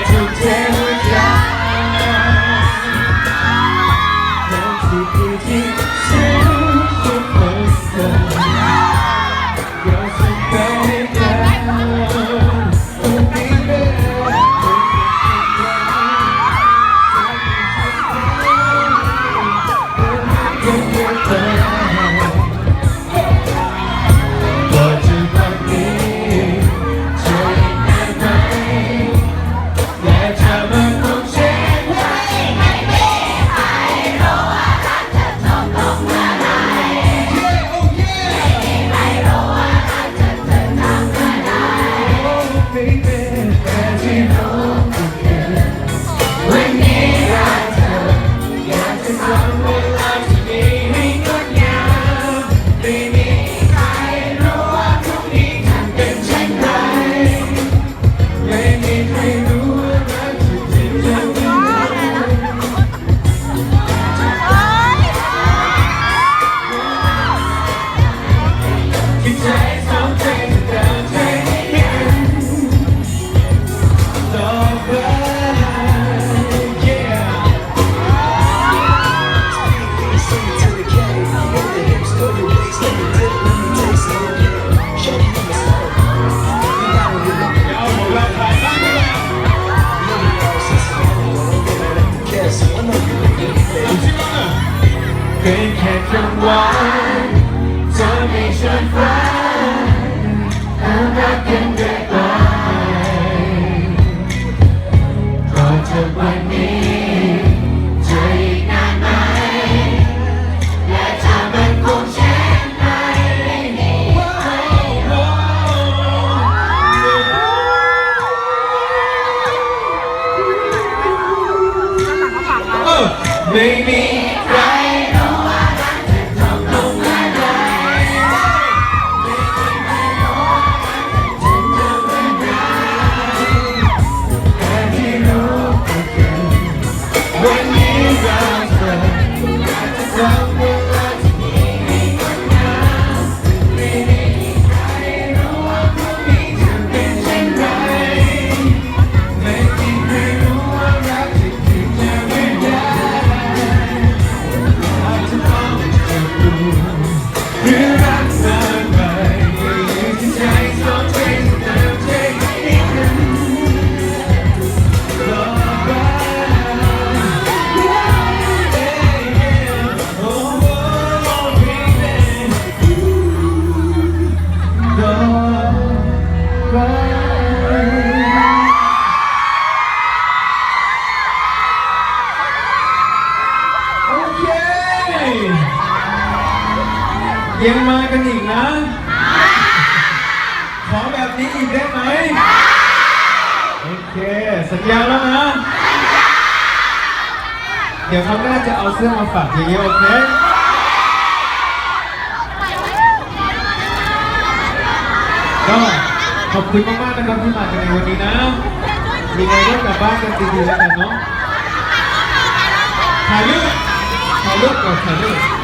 to tell Today. when you rise up. ยังมากันอีกนะ ขอแบบนี้อีกได้ไหมโอเค สัญญาแล้วนะ เดี๋ยวเรั้งน้จะเอาเสื้อมาฝากเยอะๆโอเคก็ขอบคุณมากๆนะครับที่มากันในวันนี้นะ มีไงก็กลับบ้านกันดีๆแล้วกันเนาะถ่ายรูปถ่ายรูปก่อนถ่ายรูป